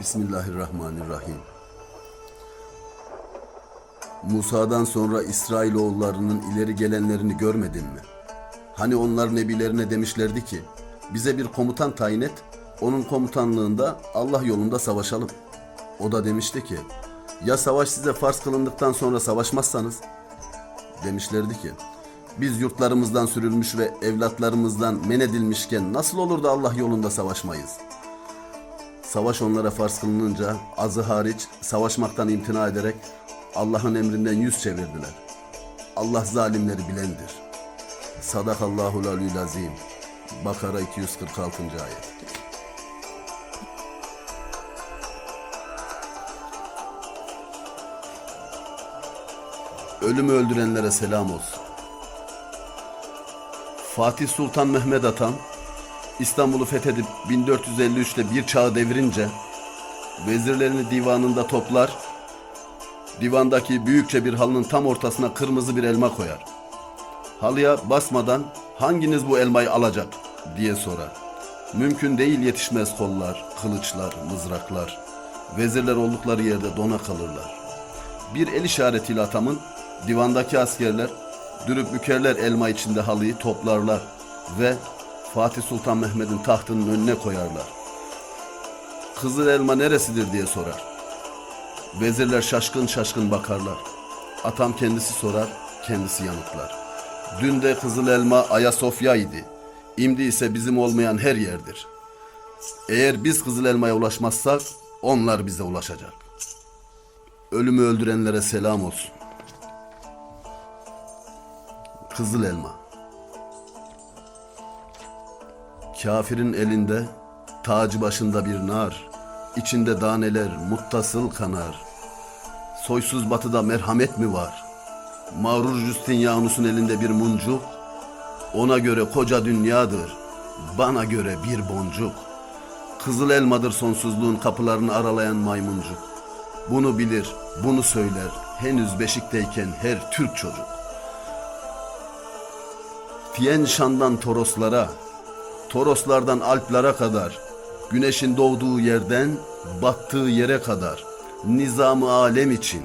Bismillahirrahmanirrahim. Musa'dan sonra İsrailoğullarının ileri gelenlerini görmedin mi? Hani onlar nebilerine demişlerdi ki, bize bir komutan tayin et, onun komutanlığında Allah yolunda savaşalım. O da demişti ki, ya savaş size farz kılındıktan sonra savaşmazsanız? Demişlerdi ki, biz yurtlarımızdan sürülmüş ve evlatlarımızdan men edilmişken nasıl olur da Allah yolunda savaşmayız?'' Savaş onlara farz kılınınca azı hariç savaşmaktan imtina ederek Allah'ın emrinden yüz çevirdiler. Allah zalimleri bilendir. Sadakallahul aliyul azim. Bakara 246. ayet. Ölümü öldürenlere selam olsun. Fatih Sultan Mehmet Atan İstanbul'u fethedip 1453'te bir çağı devirince vezirlerini divanında toplar, divandaki büyükçe bir halının tam ortasına kırmızı bir elma koyar. Halıya basmadan hanginiz bu elmayı alacak diye sorar. Mümkün değil yetişmez kollar, kılıçlar, mızraklar. Vezirler oldukları yerde dona kalırlar. Bir el işaretiyle atamın divandaki askerler dürüp bükerler elma içinde halıyı toplarlar ve Fatih Sultan Mehmet'in tahtının önüne koyarlar. Kızıl elma neresidir diye sorar. Vezirler şaşkın şaşkın bakarlar. Atam kendisi sorar, kendisi yanıtlar. Dün de kızıl elma Ayasofya idi. İmdi ise bizim olmayan her yerdir. Eğer biz kızıl elmaya ulaşmazsak onlar bize ulaşacak. Ölümü öldürenlere selam olsun. Kızıl elma. Kafirin elinde tacı başında bir nar, içinde daneler muttasıl kanar. Soysuz batıda merhamet mi var? Mağrur Justinianus'un elinde bir muncuk, ona göre koca dünyadır, bana göre bir boncuk. Kızıl elmadır sonsuzluğun kapılarını aralayan maymuncuk. Bunu bilir, bunu söyler, henüz beşikteyken her Türk çocuk. Tien Şan'dan Toroslara, Toroslardan Alplara kadar, güneşin doğduğu yerden battığı yere kadar, nizamı alem için.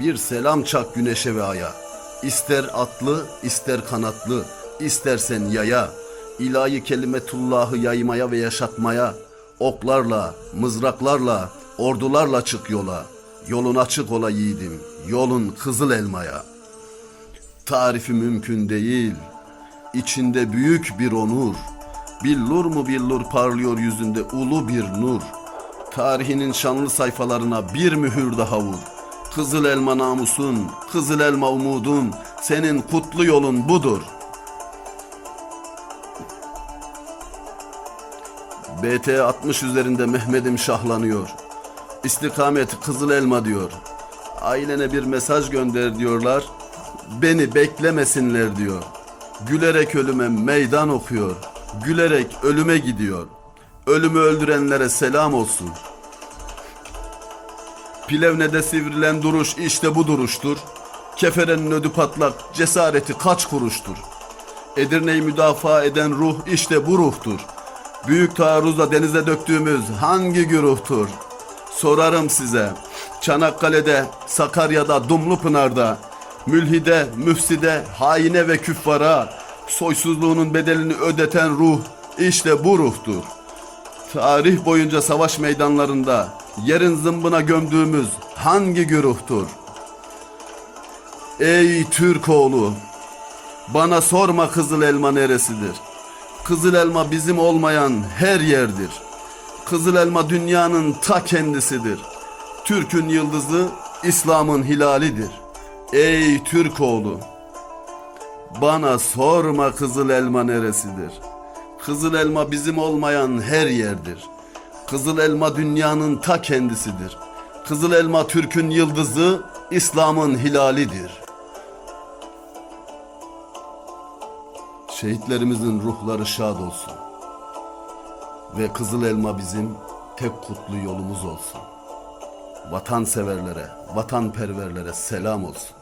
Bir selam çak güneşe ve aya, ister atlı, ister kanatlı, istersen yaya, ilahi kelimetullahı yaymaya ve yaşatmaya, oklarla, mızraklarla, ordularla çık yola, yolun açık ola yiğidim, yolun kızıl elmaya. Tarifi mümkün değil, içinde büyük bir onur, billur mu billur parlıyor yüzünde ulu bir nur. Tarihinin şanlı sayfalarına bir mühür daha vur. Kızıl elma namusun, kızıl elma umudun, senin kutlu yolun budur. BT 60 üzerinde Mehmet'im şahlanıyor. İstikamet kızıl elma diyor. Ailene bir mesaj gönder diyorlar. Beni beklemesinler diyor. Gülerek ölüme meydan okuyor. Gülerek ölüme gidiyor. Ölümü öldürenlere selam olsun. Plevne'de sivrilen duruş işte bu duruştur. Keferenin ödü patlak, cesareti kaç kuruştur. Edirne'yi müdafaa eden ruh işte bu ruhtur. Büyük taarruzla denize döktüğümüz hangi güruhtur? Sorarım size. Çanakkale'de, Sakarya'da, Dumlupınar'da, mülhide, müfside, haine ve küffara, soysuzluğunun bedelini ödeten ruh işte bu ruhtur. Tarih boyunca savaş meydanlarında yerin zımbına gömdüğümüz hangi güruhtur? Ey Türk oğlu, bana sorma kızıl elma neresidir. Kızıl elma bizim olmayan her yerdir. Kızıl elma dünyanın ta kendisidir. Türk'ün yıldızı İslam'ın hilalidir. Ey Türk oğlu, bana sorma kızıl elma neresidir. Kızıl elma bizim olmayan her yerdir. Kızıl elma dünyanın ta kendisidir. Kızıl elma Türk'ün yıldızı, İslam'ın hilalidir. Şehitlerimizin ruhları şad olsun. Ve kızıl elma bizim tek kutlu yolumuz olsun. Vatanseverlere, vatanperverlere selam olsun.